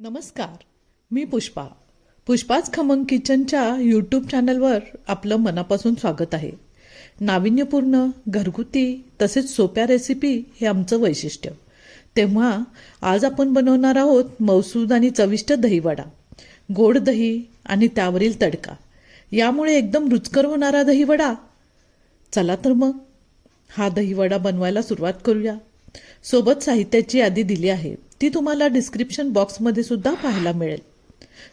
नमस्कार मी पुष्पा. पुष्पाच खमंग किचनच्या यूट्यूब चॅनलवर आपलं मनापासून स्वागत आहे. नाविन्यपूर्ण घरगुती तसेच सोप्या रेसिपी हे आमचं वैशिष्ट्य. तेव्हा आज आपण बनवणार आहोत मौसूद आणि चविष्ट दहीवडा गोड दही आणि त्यावरील तडका. यामुळे एकदम रुचकर होणारा दहीवडा. चला तर मग हा दहीवडा बनवायला सुरुवात करूया. सोबत साहित्याची यादी दिली आहे. ती तुम्हाला डिस्क्रिप्शन बॉक्समध्ये सुद्धा पाहायला मिळेल.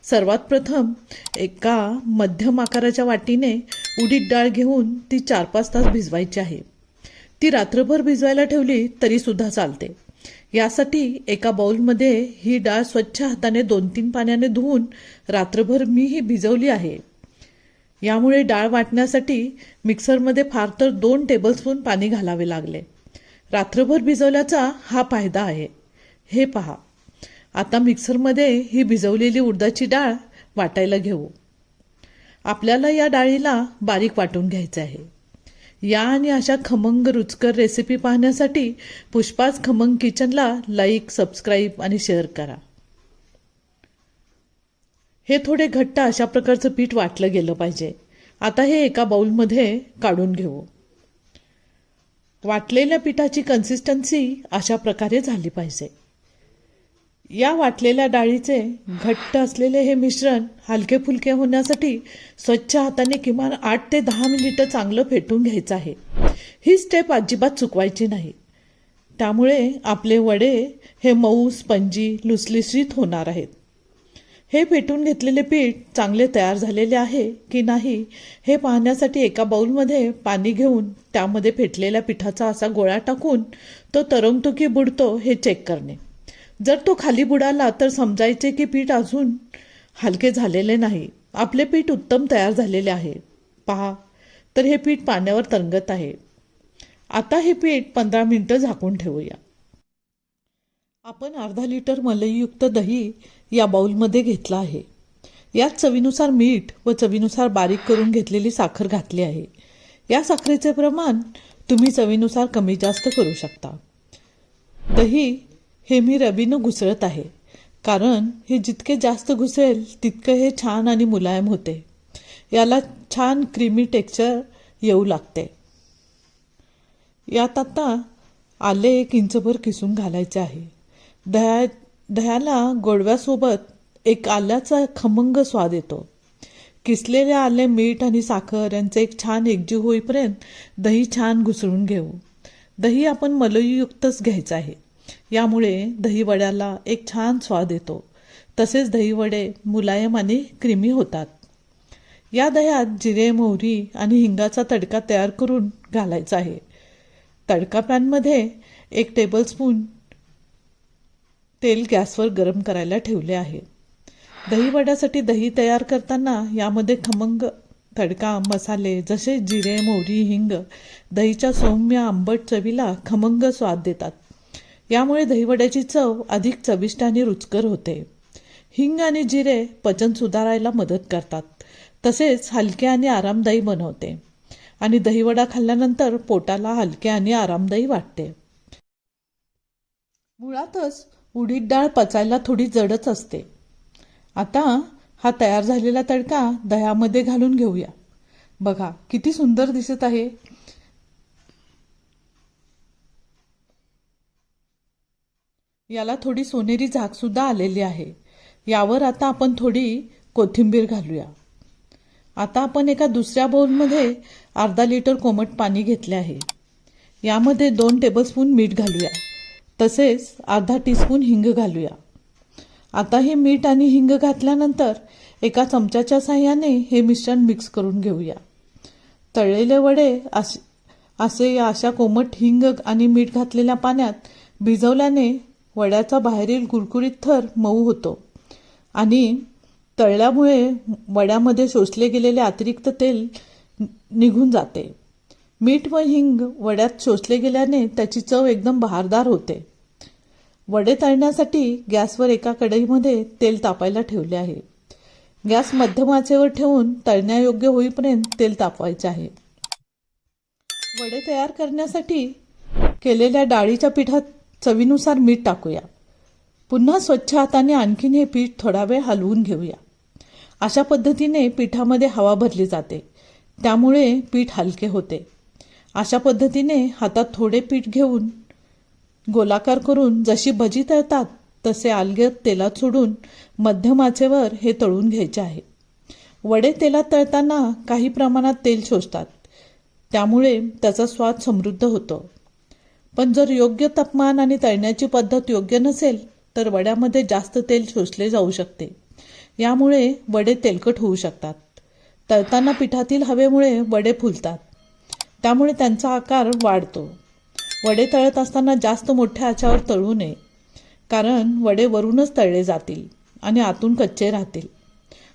सर्वात प्रथम एका मध्यम आकाराच्या वाटीने उडीद डाळ घेऊन ती चार पाच तास भिजवायची आहे. ती रात्रभर भिजवायला ठेवली तरी सुद्धा चालते. यासाठी एका बाऊलमध्ये ही डाळ स्वच्छ हाताने दोन तीन पाण्याने धुवून रात्रभर मी ही भिजवली आहे. यामुळे डाळ वाटण्यासाठी मिक्सरमध्ये फार तर दोन टेबलस्पून पाणी घालावे लागले. रात्रभर भिजवल्याचा हा फायदा आहे. हे पहा. आता मिक्सरमध्ये ही भिजवलेली उडदाची डाळ वाटायला घेऊ. आपल्याला या डाळीला बारीक वाटून घ्यायचं आहे. या आणि अशा खमंग रुचकर रेसिपी पाहण्यासाठी पुष्पाच खमंग किचनला लाईक सबस्क्राईब आणि शेअर करा. हे थोडे घट्ट अशा प्रकारचं पीठ वाटलं गेलं पाहिजे. आता हे एका बाउलमध्ये काढून घेऊ. वाटलेल्या पिठाची कन्सिस्टन्सी अशा प्रकारे झाली पाहिजे. या वाटलेल्या डाळीचे घट्ट असलेले हे मिश्रण हलके फुलके होण्यासाठी स्वच्छ हाताने किमान आठ ते दहा मिनिटं चांगलं फेटून घ्यायचं आहे. ही स्टेप अजिबात चुकवायची नाही. त्यामुळे आपले वडे हे मऊ स्पंजी लुसलुसीत होणार आहेत. हे फेटून घेतलेले पीठ चांगले तयार झालेले आहे की नाही हे पाहण्यासाठी एका बाउलमध्ये पाणी घेऊन त्यामध्ये फेटलेल्या पिठाचा असा गोळा टाकून तो तरंगतो की बुडतो हे चेक करणे. जर तो खाली बुडाला तर समजायचे की पीठ अजून हलके झालेले नाही. आपले पीठ उत्तम तयार झालेले आहे. पहा तर हे पीठ पाण्यावर तरंगत आहे. आता हे पीठ पंधरा मिनटं झाकून ठेवूया. आपण अर्धा लिटर मलईयुक्त दही या बाउलमध्ये घेतलं आहे. यात चवीनुसार मीठ व चवीनुसार बारीक करून घेतलेली साखर घातली आहे. या साखरेचे प्रमाण तुम्ही चवीनुसार कमी जास्त करू शकता. दही हे मी रवीनं घुसळत आहे. कारण हे जितके जास्त घुसेल तितकं हे छान आणि मुलायम होते. याला छान क्रीमी टेक्स्चर येऊ लागते. यात आता आले एक इंचभर किसून घालायचे आहे. दह्या दह्याला गोडव्यासोबत एक आल्याचा खमंग स्वाद येतो. किसलेले आले मीठ आणि साखर यांचे एक छान एकजीव होईपर्यंत दही छान घुसळून घेऊ. दही आपण मलईयुक्तच घ्यायचं आहे. यामुळे दहीवड्याला एक छान स्वाद येतो. तसेच दहीवडे मुलायम आणि क्रीमी होतात. या दह्यात जिरे मोहरी आणि हिंगाचा तडका तयार करून घालायचा आहे. तडका पॅनमध्ये एक टेबलस्पून तेल गॅसवर गरम करायला ठेवले आहे. दहीवड्यासाठी दही तयार करताना यामध्ये खमंग तडका मसाले जसे जिरे मोहरी हिंग दहीच्या सौम्य आंबट चवीला खमंग स्वाद देतात. यामुळे दहीवड्याची चव अधिक चविष्ट आणि रुचकर होते. हिंग आणि जिरे पचन सुधारायला मदत करतात. तसेच हलके आणि आरामदायी बनवते. आणि दहीवडा खाल्ल्यानंतर पोटाला हलके आणि आरामदायी वाटते. मुळातच उडीद डाळ पचायला थोडी जडच असते. आता हा तयार झालेला तडका दह्यामध्ये घालून घेऊया. बघा किती सुंदर दिसत आहे. याला थोडी सोनेरी झाकसुद्धा आलेली आहे. यावर आता आपण थोडी कोथिंबीर घालूया. आता आपण एका दुसऱ्या बाउलमध्ये अर्धा लिटर कोमट पाणी घेतले आहे. यामध्ये दोन टेबलस्पून मीठ घालूया. तसेच अर्धा टीस्पून हिंग घालूया. आता हे मीठ आणि हिंग घातल्यानंतर एका चमच्याच्या साह्याने हे मिश्रण मिक्स करून घेऊया. तळलेले वडे असे असे या अशा कोमट हिंग आणि मीठ घातलेल्या पाण्यात भिजवल्याने वड्याचा बाहेरील कुरकुरीत थर मऊ होतो. आणि तळल्यामुळे वड्यामध्ये शोषले गेलेले अतिरिक्त तेल निघून जाते. मीठ व हिंग वड्यात शोषले गेल्याने त्याची चव एकदम बहारदार होते. वडे तळण्यासाठी गॅसवर एका कढईमध्ये तेल तापायला ठेवले आहे. गॅस मध्यम आचेवर ठेवून तळण्यायोग्य होईपर्यंत तेल तापवायचे आहे. वडे तयार करण्यासाठी केलेल्या डाळीच्या पिठात चवीनुसार मीठ टाकूया. पुन्हा स्वच्छ हाताने आणखीन हे पीठ थोडा वेळ हलवून घेऊया. अशा पद्धतीने पिठामध्ये हवा भरली जाते. त्यामुळे पीठ हलके होते. अशा पद्धतीने हातात थोडे पीठ घेऊन गोलाकार करून जशी भजी तळतात तसे आलगे तेलात सोडून मध्यमाचेवर हे तळून घ्यायचे आहे. वडे तेलात तळताना काही प्रमाणात तेल शोषतात. त्यामुळे त्याचा स्वाद समृद्ध होतो. पण जर योग्य तापमान आणि तळण्याची पद्धत योग्य नसेल तर वड्यामध्ये जास्त तेल शोषले जाऊ शकते. यामुळे वडे तेलकट होऊ शकतात. तळताना पिठातील हवेमुळे वडे फुलतात. त्यामुळे त्यांचा आकार वाढतो. वडे तळत असताना जास्त मोठ्या आच्यावर तळू नये कारण वडे वरूनच तळले जातील आणि आतून कच्चे राहतील.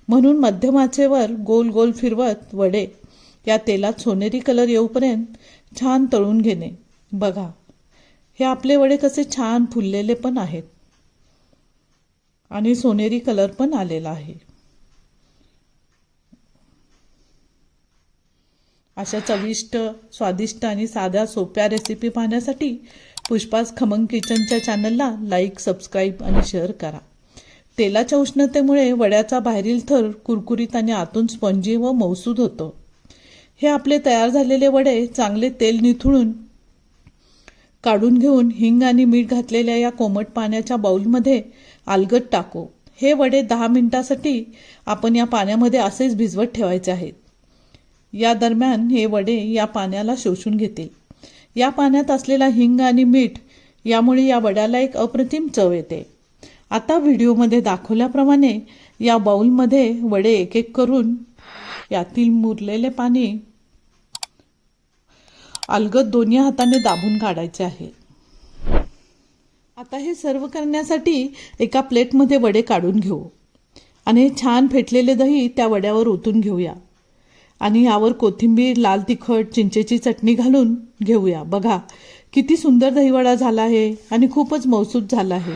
म्हणून मध्यम आचेवर गोल गोल फिरवत वडे या तेलात सोनेरी कलर येऊपर्यंत छान तळून घेणे. बघा हे आपले वडे कसे छान फुललेले पण आहेत. आणि सोनेरी कलर पण आलेला आहे. अशा चविष्ट स्वादिष्ट आणि साध्या सोप्या रेसिपी पाहण्यासाठी पुष्पास खमंग किचनच्या चॅनलला लाईक सबस्क्राईब आणि शेअर करा. तेलाच्या उष्णतेमुळे वड्याचा बाहेरील थर कुरकुरीत आणि आतून स्पंजी व मौसूद होतो. हे आपले तयार झालेले वडे चांगले तेल निथळून काढून घेऊन हिंग आणि मीठ घातलेल्या या कोमट पाण्याच्या बाऊलमध्ये आलगट टाकू. हे वडे दहा मिनिटासाठी आपण या पाण्यामध्ये असेच भिजवत ठेवायचे आहेत. या दरम्यान हे वडे या पाण्याला शोषून घेतील. या पाण्यात असलेला हिंग आणि मीठ यामुळे या वड्याला एक अप्रतिम चव येते. आता व्हिडिओमध्ये दाखवल्याप्रमाणे या बाउलमध्ये वडे एक एक करून यातील मुरलेले पाणी अलगद दोन्ही हाताने दाबून काढायचे आहे. आता हे सर्व करण्यासाठी एका प्लेटमध्ये वडे काढून घेऊ. आणि हे छान फेटलेले दही त्या वड्यावर ओतून घेऊया. आणि यावर कोथिंबीर लाल तिखट चिंचेची चटणी घालून घेऊया. बघा किती सुंदर दहीवडा झाला आहे आणि खूपच मौसूद झाला आहे.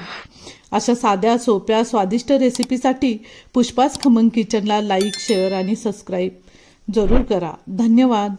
अशा साध्या सोप्या स्वादिष्ट रेसिपीसाठी पुष्पास खमंग किचनला लाईक शेअर आणि सबस्क्राईब जरूर करा. धन्यवाद.